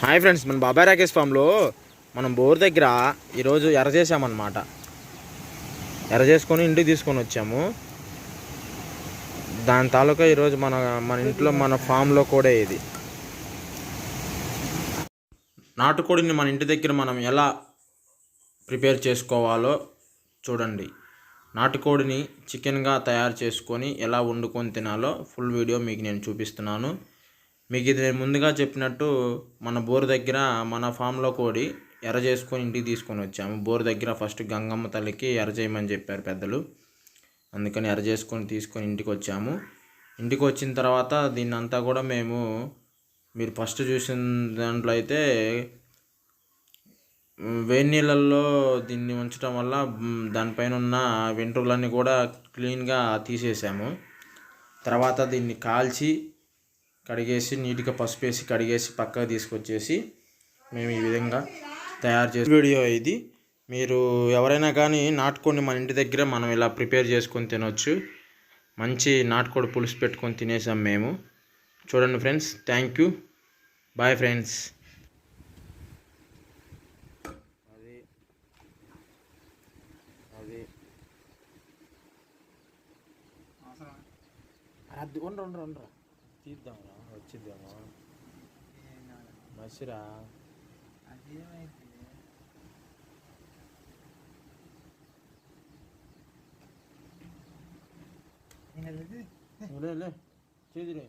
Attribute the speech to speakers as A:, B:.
A: Hi friends మన బాబాయ్ రాకేష్ ఫామ్లో మనం బోర్ దగ్గర ఈరోజు ఎర్ర చేసామన్నమాట ఎర్ర చేసుకొని ఇంటికి తీసుకొని వచ్చాము. దాని తాలూకా ఈరోజు మన మన ఇంట్లో మన ఫామ్లో కూడా ఇది. నాటుకోడిని మన ఇంటి దగ్గర మనం ఎలా ప్రిపేర్ చేసుకోవాలో చూడండి. నాటుకోడిని చికెన్గా తయారు చేసుకొని ఎలా వండుకొని తినాలో ఫుల్ వీడియో మీకు నేను చూపిస్తున్నాను. మీకు ఇది నేను ముందుగా చెప్పినట్టు మన బోర్ దగ్గర మన ఫామ్లో కోడి ఎర్ర చేసుకొని ఇంటికి తీసుకొని వచ్చాము. బోర్ దగ్గర ఫస్ట్ గంగమ్మ తల్లికి ఎర్ర చేయమని చెప్పారు పెద్దలు. అందుకని ఎర్ర చేసుకొని తీసుకొని ఇంటికి వచ్చాము. ఇంటికి వచ్చిన తర్వాత దీన్ని అంతా కూడా మేము మీరు ఫస్ట్ చూసిన దాంట్లో అయితే వేడి నీళ్ళల్లో దీన్ని ఉంచడం వల్ల దానిపైన ఉన్న వెంట్రుకలన్నీ కూడా క్లీన్గా తీసేసాము. తర్వాత దీన్ని కాల్చి కడిగేసి నీట్గా పసుపు వేసి కడిగేసి పక్కకు తీసుకొచ్చేసి మేము ఈ విధంగా తయారు చేసి వీడియో ఇది. మీరు ఎవరైనా కానీ నాటుకోడిని మన ఇంటి దగ్గర మనం ఇలా ప్రిపేర్ చేసుకొని తినొచ్చు. మంచి నాటుకోడి పులుసు పెట్టుకొని తినేసాం మేము. చూడండి friends thank you bye friends అది. అది. అది తీద్దాంరా వచ్చిద్దామా మసిరా. లే లే చేదిరే.